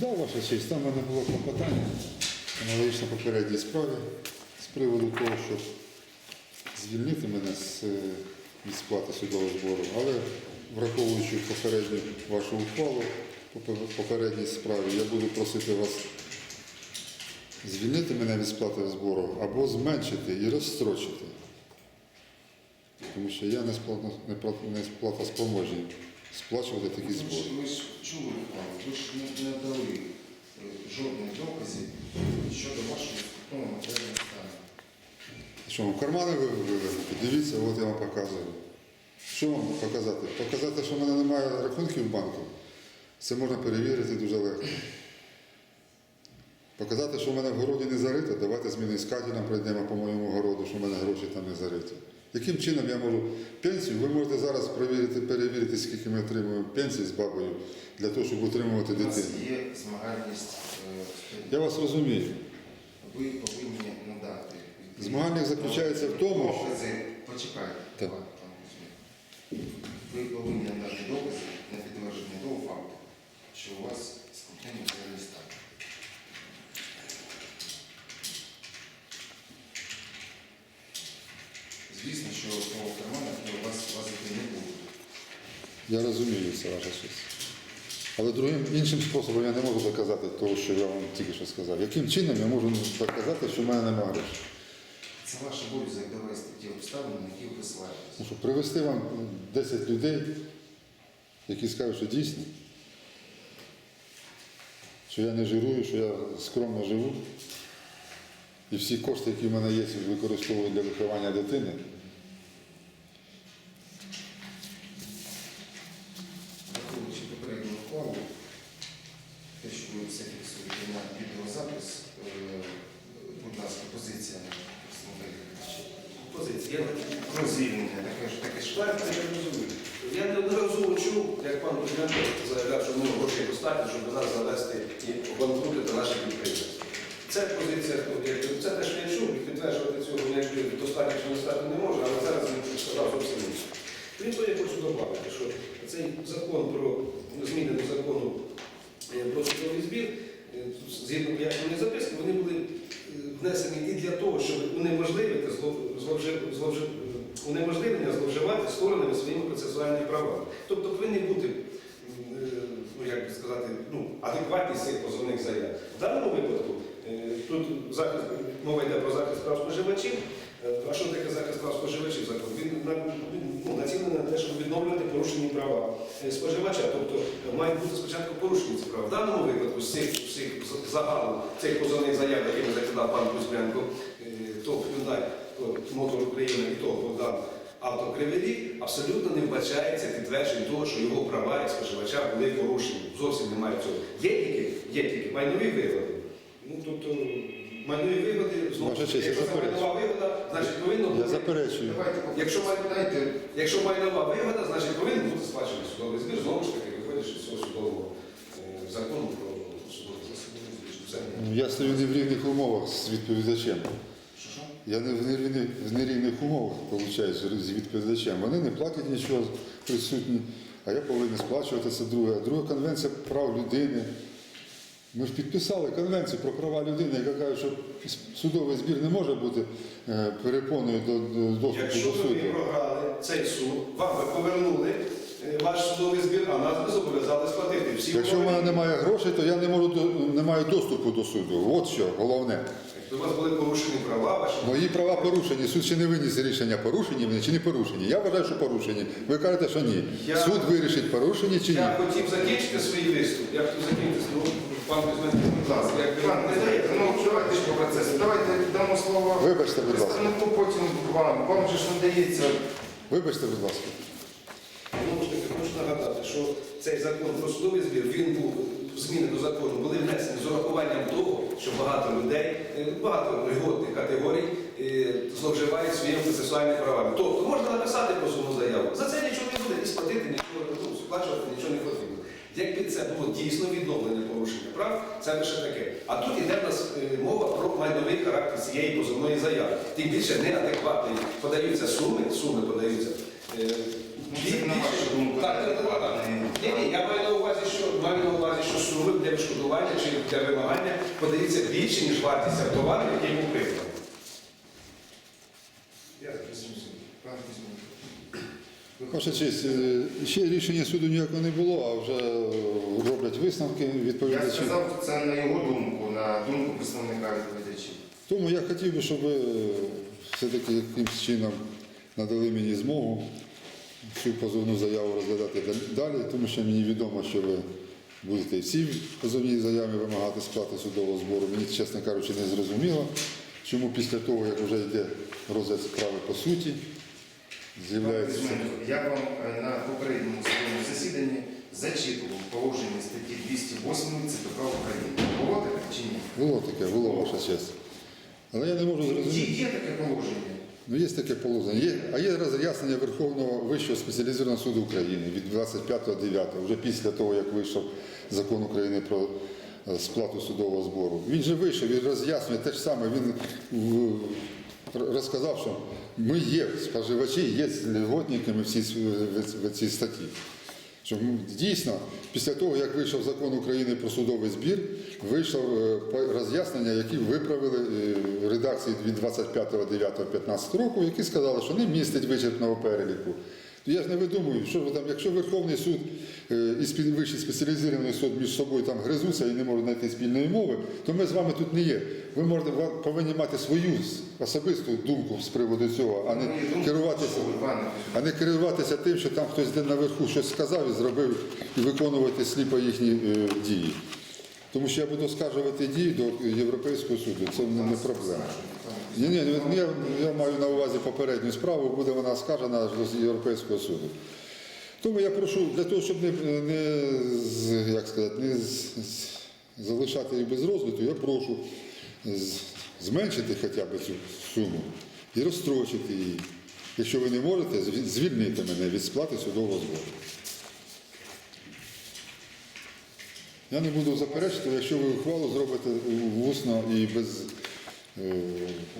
Да, ваша честь, там в мене було клопотання аналогічно попередній справі з приводу того, щоб звільнити мене з е, від сплати судового збору, але враховуючи попередню вашу ухвалу по попередній справі, я буду просити вас звільнити мене від сплати збору або зменшити і розстрочити. Тому що я не сплата, сплатоспроможний сплачувати такі ж, збори. ви ж чули ви ж не, не дали е, жодних доказів щодо вашого структурного матеріального стану. Що вам кармани ви вивернути? Дивіться, от я вам показую. Що вам показати? Показати, що в мене немає рахунків в банку. Це можна перевірити дуже легко. Показати, що в мене в городі не зарито, давайте з міноіскателем пройдемо по моєму городу, що в мене гроші там не зариті. Яким чином я можу пенсію? Ви можете зараз перевірити, перевірити, скільки ми отримуємо пенсії з бабою для того, щоб утримувати У нас дитину. є змагальність е. Я вас розумію. Ви повинні надати. Змагальність заключається в тому, що- почекайте, Так. Ви повинні надати докази на підтвердження того факту, що у вас скрутний матеріальний стан. Звісно, що того в карманах у вас лазити не буде. Я розумію це ваша честь. Але другим іншим способом я не можу доказати того, що я вам тільки що сказав. Яким чином я можу доказати, що в мене немає грошей? Це ваш обов'язок довести ті обставини, на які ви посилаєтесь. Тому що привести вам 10 людей, які скажуть, що дійсно, що я не жирую, що я скромно живу, і всі кошти, які в мене є, використовую для виховання дитини. Враховуючи попередню ухвалу, те, що ви все фіксуєте на відеозапис, е, будь ласка, позиція представника відповідача. Позиція. Про звільнення, таке ж таке ж. Я розумію. Я неодноразово чув, як пан Кузьменко заявляв, що ми грошей достатньо, щоб нас завести і обанкрути наші підприємства. Це позиція, як- це те, що я чув, і підтверджувати цього якби достатньо чи недостатньо не можу, але зараз він сказав зовсім інше. Крім того, я хочу додати, що цей закон про зміни до закону е, про судовий збір, е, згідно пояснювальної записки, вони були е, внесені і для того, щоб унеможливити зло- зловжи- зловжи- е, унеможливлення зловживати сторонами своїми процесуальними правами. Тобто повинні бути, ну як би сказати, ну, адекватність цих позовних заяв. В даному випадку е, тут захист, мова йде про захист прав споживачів. Е, А що таке захист прав споживачів закон? Він ну, націлений на те, щоб відновлювати порушені права е, споживача. Тобто мають бути спочатку порушені ці права. В даному випадку з цих, з- загалу цих позовних заяв, якими закидав пан Кузьменко, е, то Hyundai, Мотор України і то Богдан Автокриведі, абсолютно не вбачається підтверджень того, що його права як споживача були порушені. Зовсім немає цього. Є тільки, є тільки майнові вигоди. Ну, тобто майнові вигоди, знову ж честь, я якщо це майнова вигода, значить повинно Я бути. заперечую. Якщо Якщо майнова вигода, значить повинен бути сплачений судовий збір, знову ж таки, виходячи з цього судового е, закону про судовий Ну, Я стою не в рівних умовах з відповідачем. Я не в нерівних, в нерівних умовах виходить, з відповідачем. Вони не платять нічого присутні, а я повинен сплачувати це друге. Друга конвенція прав людини. Ми ж підписали конвенцію про права людини, яка каже, що судовий збір не може бути е, перепоною до, до доступу Якщо до ви програли цей суд, вам ви повернули е, ваш судовий збір, а нас не зобов'язали сплатити. Всі Якщо в мене немає грошей, то я не можу не маю доступу до суду. От що головне. У вас були порушені права ваші. Мої права порушені. Суд ще не виніс рішення, порушені вони чи не порушені. Я вважаю, що порушені. Ви кажете, що ні. Я- Суд вирішить, порушені чи ні. Я хотів закінчити свій виступ. Я хотів закінчити ну, пан Кузьменко, будь ласка, як Пан, не даєте, ну давайте ж по процесу. Давайте дамо слово Вибачте, будь ласка. представнику, потім вам. Вам же ж не дається. Вибачте, будь ласка. Знову ж таки, хочу нагадати, що цей закон про судовий збір він був зміни до закону були внесені з урахуванням того, що багато людей, е, багато льготних категорій е, зловживають своїми процесуальними правами. Тобто можна написати позовну заяву. За це нічого не буде, і сплатити нічого не буде, сплачувати нічого не потрібно. Якби це було дійсно відновлення порушення прав, це лише таке. А тут іде в нас е, мова про майновий характер цієї позовної заяви. Тим більше неадекватні подаються суми, суми подаються. е, Ну, Так, так, так, так. Ні, ні, я маю на увазі, що маю на увазі, що суми для відшкодування чи для вимагання подаються більше, ніж вартість товару, який був придбаний. Я Кузьменко. Ваша честь, е, ще рішення суду ніякого не було, а вже е, роблять висновки Я відповідачі. сказав це на його думку, на думку представника відповідачів. Тому я хотів би, щоб ви е, все-таки якимось чином надали мені змогу цю позовну заяву розглядати далі, тому що мені відомо, що ви будете всі позовні заяви вимагати сплати судового збору. Мені, чесно кажучи, не зрозуміло, чому після того, як вже йде розгляд справи по суті, з'являється. Я вам е, на попередньому своєму засіданні зачитував положення статті 208 ЦПК України. Було таке чи ні? Було таке, було ваша честь. Але я не можу зрозуміти. є таке положення. Ну, є таке положення. Є, а є роз'яснення Верховного Вищого спеціалізованого суду України від 25.09, вже після того, як вийшов закон України про е, сплату судового збору. Він же вийшов, він роз'яснює те ж саме. Він в- розказав, що ми є споживачі, є льготниками в цій, в цій статті. Що ну, дійсно, після того, як вийшов закон України про судовий збір, вийшло е, роз'яснення, які виправили е, редакції від 25.09.15 року, які сказали, що не містить вичерпного переліку. Я ж не видумую, що ви там, якщо Верховний суд е, і Вищий спеціалізований суд між собою там гризуться і не можуть знайти спільної мови, то ми з вами тут не є. Ви можете повинні мати свою особисту думку з приводу цього, а не керуватися. А не керуватися тим, що там хтось де наверху щось сказав і зробив, і виконувати сліпо їхні е, дії. Тому що я буду скаржувати дії до Європейського суду, це не проблема. Ні, ні, ні, я, я маю на увазі попередню справу, буде вона скажена аж до Європейського суду. Тому я прошу для того, щоб не, не як сказати, не залишати їх без розгляду, я прошу зменшити хоча б цю суму і розстрочити її. Якщо ви не можете, звільнити мене від сплати судового збору. Я не буду заперечити, якщо ви ухвалу зробите усно і без. Е,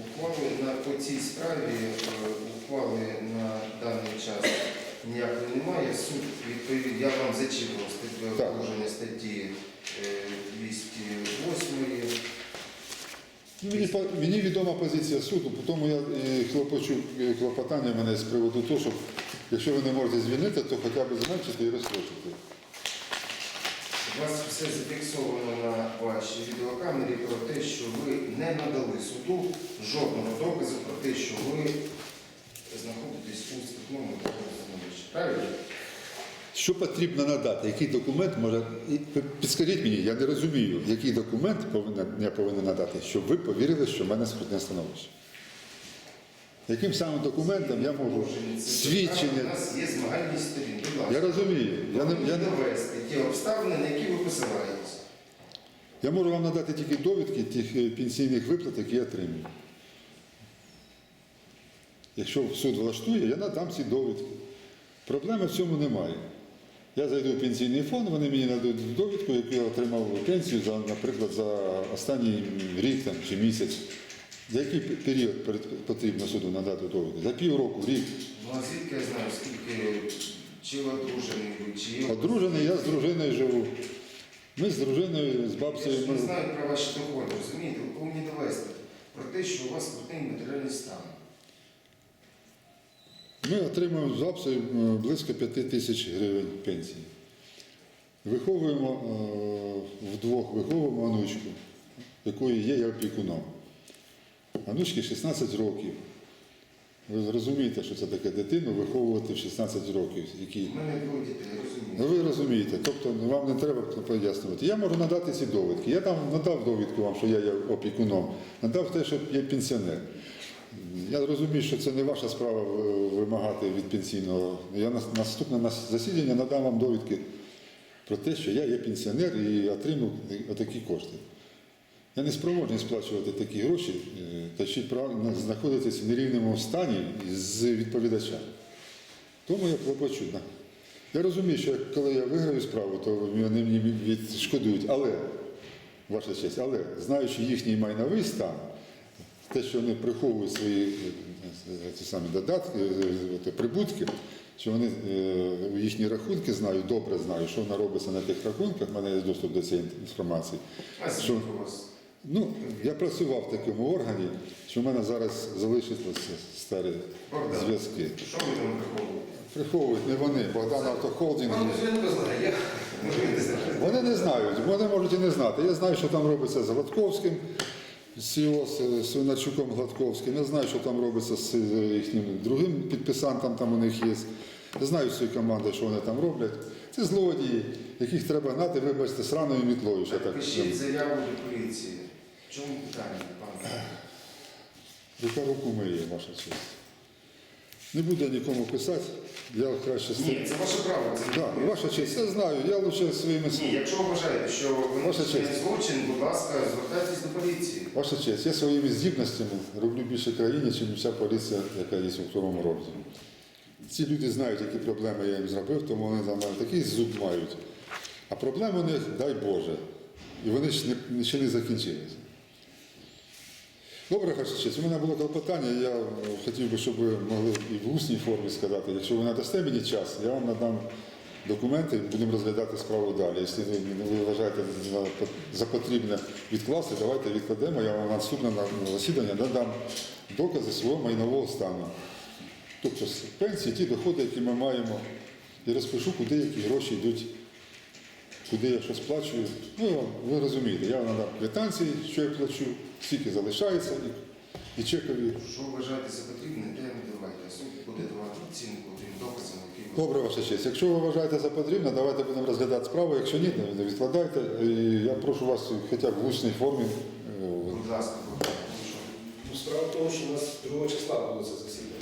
Ухвали на по цій справі е, ухвали на даний час ніякої немає. Суд відповів, я вам зачитував статтю положення статті е, 208. Ну, Мені, мені відома позиція суду, тому я хлопочу е, клопотання мене з приводу того, що якщо ви не можете звільнити, то хоча б зменшити і розстрочити. У вас все зафіксовано на вашій відеокамері про те, що ви не надали суду жодного доказу про те, що ви знаходитесь у спиртному становищі. Правильно? Що потрібно надати? Який документ може. Підскажіть мені, я не розумію, який документ повинен, я повинен надати, щоб ви повірили, що в мене скрутне становище. Яким самим документом я можу У свідчення. нас є змагальні сторін. Будь ласка. Я розумію. Я, не, я, не, довести ті обставини, на які ви посилаєтесь. Я можу вам надати тільки довідки тих е, пенсійних виплат, які я отримую. Якщо суд влаштує, я надам ці довідки. Проблеми в цьому немає. Я зайду в пенсійний фонд, вони мені нададуть довідку, яку я отримав пенсію, за, наприклад, за останній рік там, чи місяць. За який період потрібно суду надати довідку? За півроку, рік. Ну а звідки я знаю, скільки чи одружений чи. Одружений, я з дружиною живу. Ми з дружиною, з Я бабцею. ж не ми- знаю про ваші доходи, розумієте? Ви повинні довести про те, що у вас крутий матеріальний стан. Ми отримуємо з бабцею е, близько 5 тисяч гривень пенсії. Виховуємо е, вдвох, виховуємо онучку, якої є я опікуном. Онучки 16 років. Ви розумієте, що це таке дитину виховувати в 16 років. Які... Ну, ви розумієте, тобто ну, вам не треба пояснювати. Я можу надати ці довідки. Я там надав довідку вам, що я є опікуном, надав те, що я пенсіонер. Я розумію, що це не ваша справа вимагати від пенсійного. Я на наступне на засідання надам вам довідки про те, що я є пенсіонер і отримав отакі кошти. Я не спроможний сплачувати такі гроші, е, та ще правильно знаходитися в нерівному стані з відповідачем. Тому я плачу. да. Я розумію, що коли я виграю справу, то вони мені відшкодують. Але, ваша честь, але знаючи їхній майновий стан, те, що вони приховують свої е, ці самі додатки, е, е, прибутки, що вони е, їхні рахунки знають, добре знають, що вона робиться на тих рахунках, в мене є доступ до цієї інформації. А Що, у вас? Ну, я працював в такому органі, що в мене зараз залишилися старі зв'язки. Що ви там приховуєте? Приховують не вони, Богдан знаєте. Вони не знають, вони можуть і не знати. Я знаю, що там робиться з Гладковським, з його з Свинарчуком Гладковським. Я знаю, що там робиться з їхнім другим підписантом, там у них є. Я знаю з цієї команди, що вони там роблять. Це злодії, яких треба гнати, вибачте, сраною мітлою. Пишіть заяву до поліції. В чому питання, пан? Яка руку миє, ваша честь. Не буду я нікому писати, я краще з Ні, це ваше право. Це Так, ваша честь, я знаю, я лише своїми Ні, якщо ви вважаєте, що ви Ваша честь. злочин, будь ласка, звертайтесь до поліції. Ваша честь, я своїми здібностями роблю більше країні, ніж вся поліція, яка є у второму році. Ці люди знають, які проблеми я їм зробив, тому вони за мене такий зуб мають. А проблем у них, дай Боже, і вони ж не, ще не закінчилися. Добре, ваша у мене було клопотання, я е, хотів би, щоб ви могли і в усній формі сказати. Якщо ви надасте мені час, я вам надам документи, будемо розглядати справу далі. Якщо ви, ви вважаєте за, за потрібне відкласти, давайте відкладемо, я вам наступне на засідання надам докази свого майнового стану. Тобто пенсії, ті доходи, які ми маємо, і розпишу, куди які гроші йдуть, куди я що сплачую. Ну, ви розумієте, я вам надам квитанції, що я плачу, скільки залишається, і, і чекові. Що вважаєте за потрібне, те не давайте. Суд буде давати оцінку тим доказам, які ви... Добре, ваша честь. Якщо ви вважаєте за потрібне, давайте будемо розглядати справу. Якщо ні, не відкладайте. І я прошу вас хоча б в усній формі. е, Будь ласка, ну? Ну, Справа в тому, що у нас 2 числа було це засідання,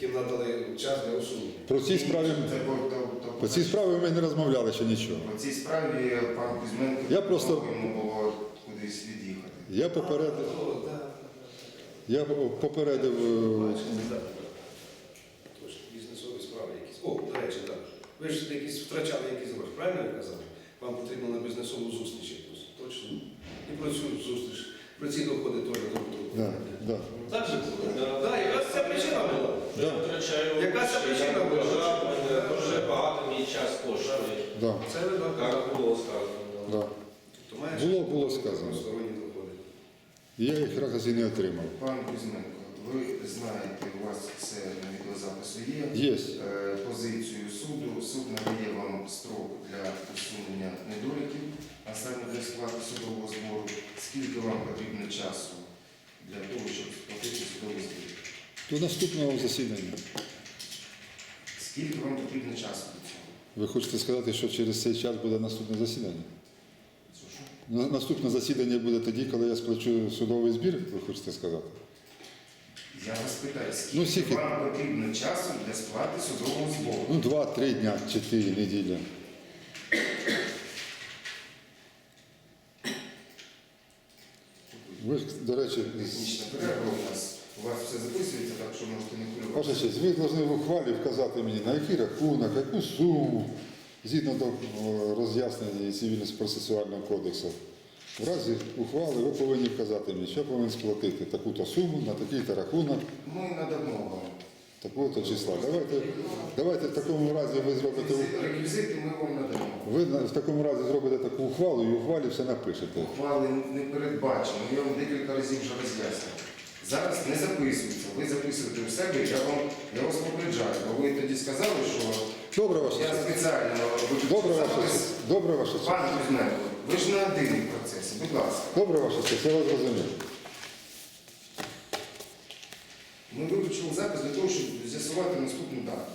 яким надали час для усунення. Про ці справі Це по- то- то- по цій справі ми не розмовляли ще нічого. По цій справі пан Кузьменко Я просто- йому було кудись від'їхати. Я попередив, О, да, да, я попередив. е, бізнесові справи якісь. О, до речі, так. Ви ж якісь втрачали якісь гроші, правильно я казав? Вам потрібно на бізнесову зустріч якусь. Точно. І про цю зустріч, про ці доходи теж добре. Да, да. Так же буде. Так, якраз ця причина була. Яка це причина була? дуже багато мій час коштує. Да, Це так. Було сказано. да. То маєш Було- було сказано. Сторонні доходи. Я їх раз і не отримав. Пан Кузьменко, ви знаєте, у вас це на відеозапису є. Є. Е, Позицію суду. Суд надає вам строк для усунення недоліків, а саме для сплати судового збору. Скільки вам потрібно часу для того, щоб сплатити судовий збір? До наступного засідання. Скільки вам потрібно часу для цього? Ви хочете сказати, що через цей час буде наступне засідання? На- Наступне засідання буде тоді, коли я сплачу судовий збір, ви хочете сказати? Я вас питаю, скільки Ну, скільки? вам потрібно часу для сплати судового збору? Ну, два-три дня, чотири неділі. Ви, ж, до речі, Технічна перерва у нас. У вас все записується, так що можете не хвилюватися. ваша честь, ви повинні в ухвалі вказати мені, на який рахунок, яку суму, згідно до роз'яснення цивільно-процесуального кодексу. В разі ухвали ви повинні вказати мені, що я повинен сплатити таку-то суму на такий-то рахунок, Ми надамо вам. такого-то числа. Давайте, давайте в такому разі ви зробите Реквізити- ми вам надамо. Ви в такому разі зробите таку ухвалу і в ухвалі все напишете. Ухвали не передбачено. Я вам декілька разів вже роз'яснив. Зараз не записується. Ви записуєте у себе, я вам я вас попереджаю. Бо ви тоді сказали, що Добре, ваша я спеціально виключив Добре, ваша запис. честь. Добре, честь. Пан Кузьменко, ви ж не один в процесі, будь ласка. Добре, ваша честь, я вас зрозумів. Ми виключили запис для того, щоб з'ясувати наступну дату.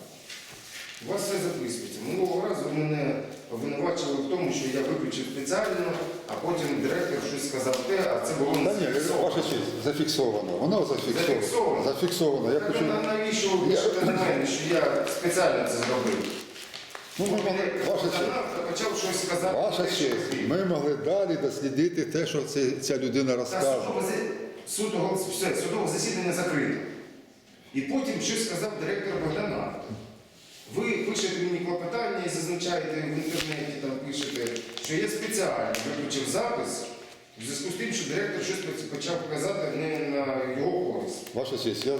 У вас все записується. Минулого разу ви мене обвинувачили в тому, що я виключив спеціально, а потім директор щось сказав те, а це було Та не ні, зафіксовано. ваша честь, зафіксовано. Воно зафіксовано. Зафіксовано? Зафіксовано. Я Так хочу. на- навіщо ви пишете на мене, що я спеціально це зробив? Ну, ми могли, ваша честь. Та почав щось сказати. Ваша те, що честь, ви. ми могли далі дослідити те, що це, ця людина Та розкаже. судове, за- судове, все, судове засідання закрите. І потім щось сказав директор Богдана. Ви пишете мені клопотання і зазначаєте в інтернеті, там пишете, що я спеціально виключив запис в зв'язку з тим, що директор щось почав казати не на його користь. Ваша честь, я,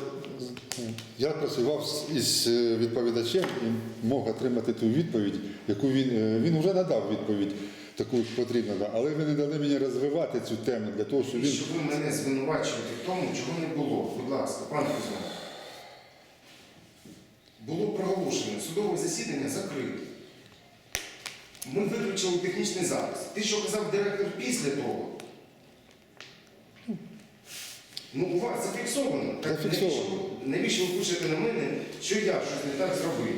я працював із е, відповідачем і мог отримати ту відповідь, яку він, е, він вже надав відповідь, таку потрібно, але ви не дали мені розвивати цю тему для того, щоб І він. що ви мене звинувачуєте в тому, чого не було. Будь ласка, пан Кузьма. Було проголошено, судове засідання закрите. Ми виключили технічний запис. Те, що казав директор після того. Ну, у вас зафіксовано. Так Зафіксовано. Навіщо, ви- навіщо ви пишете на мене, що я щось не так зробив?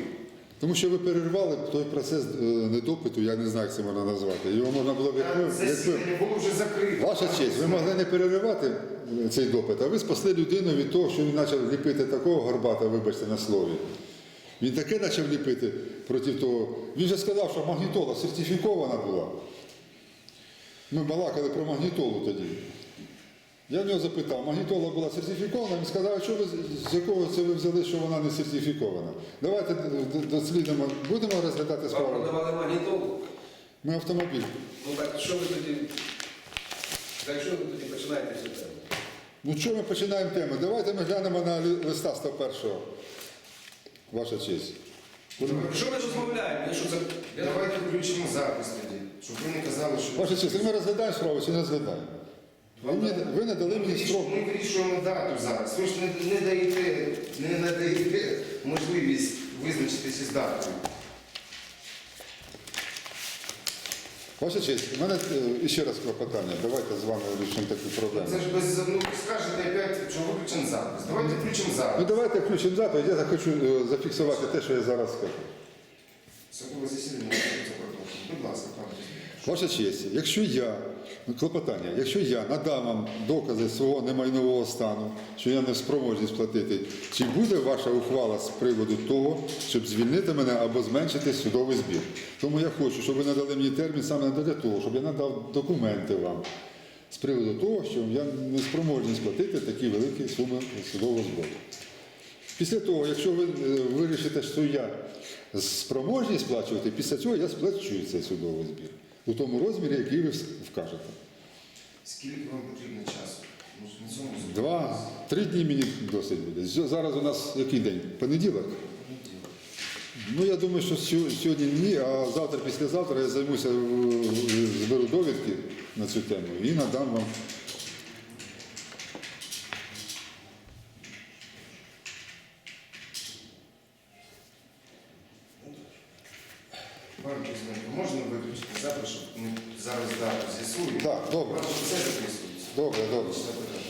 Тому що ви перервали той процес е, недопиту, я не знаю, як це можна назвати. Його можна було б якби- Засідання було вже закрите. Ваша честь, ви могли не переривати е, цей допит, а ви спасли людину від того, що він почав ліпити такого горбата, вибачте на слові. Він таке почав ліпити проти того. Він же сказав, що магнітола сертифікована була. Ми балакали про магнітолу тоді. Я в нього запитав, магнітола була сертифікована, він сказав, що ви, з- якого це ви взяли, що вона не сертифікована. Давайте дослідимо, будемо розглядати справу. продавали магнітолу? Ми автомобіль. Ну так що ви тоді? Так що ви тоді починаєте цю тему? Ну що ми починаємо тему? Давайте ми глянемо на листа 101. Ваша честь. Що ми розмовляємо? Я що це? Давайте включимо запис тоді, щоб ви не казали, що... Ваша честь, ми розглядаємо справу чи не розглядаємо? Ви, не, ви не дали мені строк. Ми вирішуємо дату зараз. Ви ж не, не даєте, не надаєте можливість визначитися з датою. Ваша честь, у мене е, ще раз клопотання. Давайте з вами вирішимо таку проблему. Це ж без ну, скажете опять, що виключен запис. Давайте включимо Ну запис. давайте включимо запит, я хочу е, зафіксувати те, що я зараз скажу. Судове засідання відбудеться продовження. Будь ласка, пане. Ваша честь, якщо я, клопотання, якщо я надам вам докази свого немайнового стану, що я не спроможний сплатити, чи буде ваша ухвала з приводу того, щоб звільнити мене або зменшити судовий збір? Тому я хочу, щоб ви надали мені термін саме для того, щоб я надав документи вам з приводу того, що я не спроможний сплатити такі великі суми судового збору. Після того, якщо ви е, вирішите, що я спроможний сплачувати, після цього я сплачу цей судовий збір у тому розмірі, який ви вкажете. Скільки вам потрібно часу? Ну, на цьому зупинитися. Два, три дні мені досить буде. Зараз у нас який день? Понеділок? Ну я думаю, що сьо- сьогодні ні, а завтра, післязавтра я займуся, е, зберу довідки на цю тему і надам вам. Кузьменко, можна виключити запис, щоб ми зараз дату з'ясуємо? Так, добре. Все записується. Добре, добре. Все питання.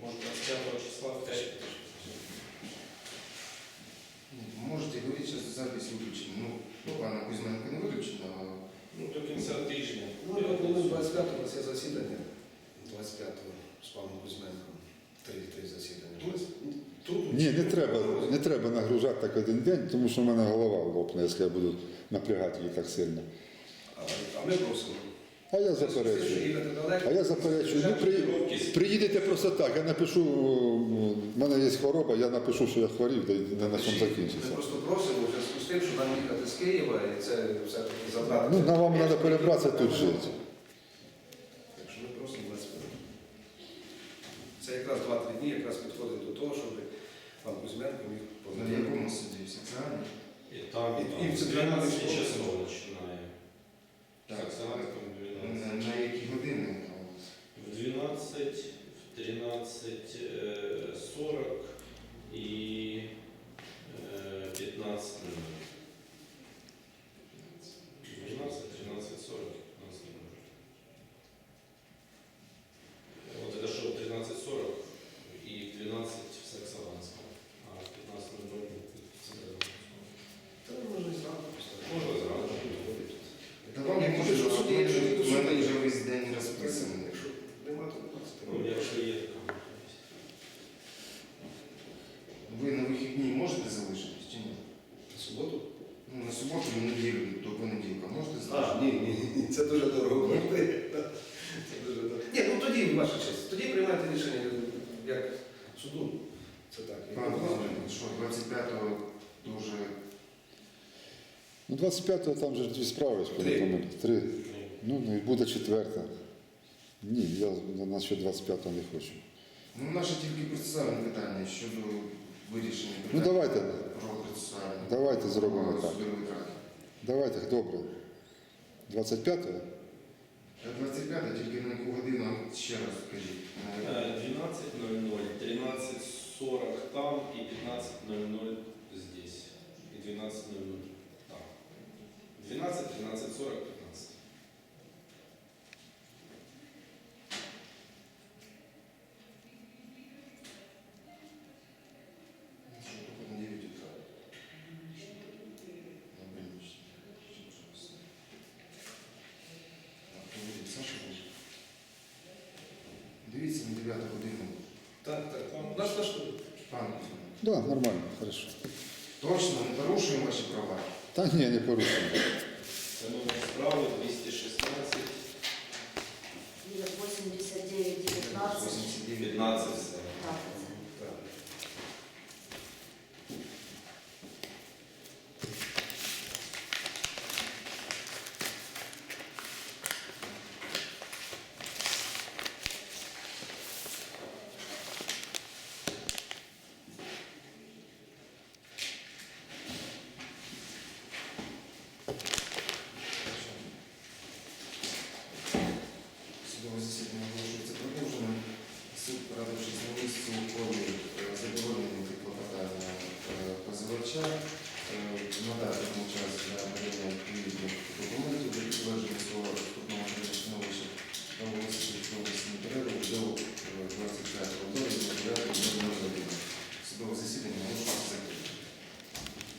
Може, 25 числа в 5. Ну, Можете говорити, що запись виключена. Ну, ну, пана Кузьменка не виключена, а Ну, до кінця тижня. Ну, я думаю, 25 у нас є засідання. 25-го з паном Кузьменком. Три, три засідання. Тут Ні, не треба, не треба так один день, тому що в мене голова лопне, якщо я буду напрягати її так сильно. А, ми просимо. А я заперечую. А я заперечую. Ну, при, приїдете просто так. Я напишу, в мене є хвороба, я напишу, що я хворів, де на чому Ми просто просимо в зв'язку з тим, що нам їхати з Києва, і це все-таки затрати. Ну, на вам треба перебратися тут жити. Так що ми просимо 25. Це якраз 2-3 дні якраз підходить до того, щоб пан Кузьменко міг на якому суді? В соціальному? і там, і, І- в центральному 12 школі. часов починає. Так. Так, в 12. На, на які години? В 12, в 13, э, честь, тоді приймайте рішення як суду. Це так. як Пане ви Володимире, що 25-го дуже Ну, 25-го там же дві справи, якщо не Три. помиляюсь. Три. Ну, ну і буде четверта. Ні, я на нас ще 25-го не хочу. Ну, наше тільки процесуальне питання щодо вирішення Ну, питання давайте. про процесуальне. Давайте зробимо Про так. судовий тракт. Давайте, добре. 25-го? Та 25 тільки на яку годину ще раз скажіть. На яку? Э, 12.00, 13.40 там и 15.00 здесь. И 12.00 там. 12, 13.40, 15. Що, только на 9 утра. На больничный. Так, то буде Саша буде. Дивіться на 9 годину. Так, так. Наш нас. Пан, Да, нормально, хорошо. точно не порушуємо ваші права. Та ні, не порушуємо.